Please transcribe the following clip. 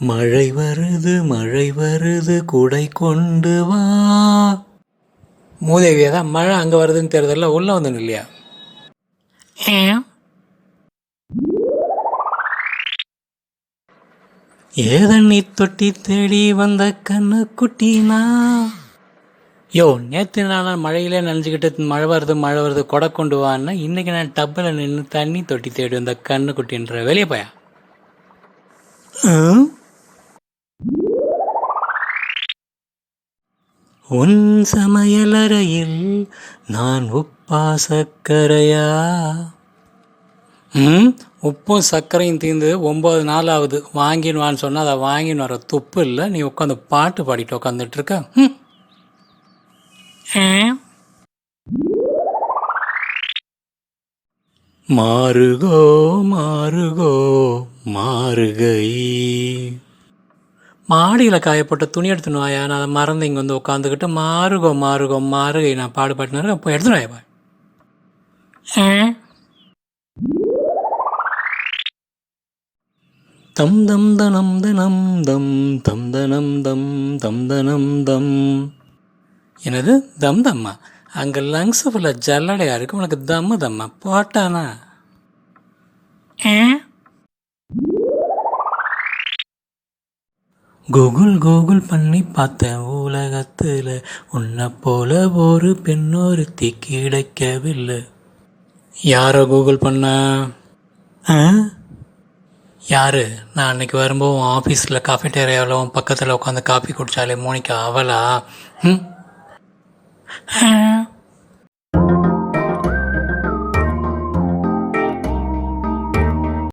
மழை வருது மழை வருது குடை கொண்டு வா. மூதேவியா தான் மழை அங்கே வருதுன்னு தெரியுதுல்ல உள்ளே வந்து இல்லையா? ஏதண்ணி தொட்டி தேடி வந்த கண்ணு குட்டினா? யோ நேற்று நான் மழையிலே நனைஞ்சுக்கிட்டு மழை வருது மழை வருது கொடை கொண்டு வான்னா இன்னைக்கு நான் டப்பில் நின்று தண்ணி தொட்டி தேடி வந்த கண்ணு குட்டின்ற வெளியே போயா? ம்? உன் சமையலறையில் நான் உப்பா சக்கரையா ம்? உப்பும் சர்க்கரையும் தீர்ந்து ஒம்பது நாள் ஆகுது வாங்கின்னு வான்னு சொன்னால் அதை வாங்கின்னு வர துப்பு இல்லை. நீ உட்காந்து பாட்டு பாடிட்டு உட்காந்துட்டு இருக்க ம். மாறுகோ மாறுகோ மாறுகை. மாடியில் காயப்பட்ட துணி எடுத்துன்னு வாயா? நான் அதை மறந்து இங்கே வந்து உட்காந்துக்கிட்டு மாறுகோ மாறுகோ மாறுகை. நான் பாடு பாட்டுன்னு இருக்கேன் போய் எடுத்துன்னு வாயா போய். ஆ. தம் தம் தனம் தனம் தம் தம் தனம் தம் தம் தனம் தம். என்னது? தம் தம்மா? அங்கே லங்ஸ் ஃபுல்லாக ஜல்லடையா இருக்கு. உனக்கு தம்மு தம்மா? போட்டானா? கூகுள் கூகுள் பண்ணி பார்த்தேன் உலகத்தில். உன்னை போல ஒரு பெண்ணொருத்தி கிடைக்கவில்லை. யாரோ கூகுள் பண்ண? யாரு? நான் அன்னைக்கு வரும்போது ஆஃபீஸில் காஃபி டேரியாவில் உன் பக்கத்தில் உட்காந்து காஃபி குடித்தாலே மோனிகா அவளா? ம்?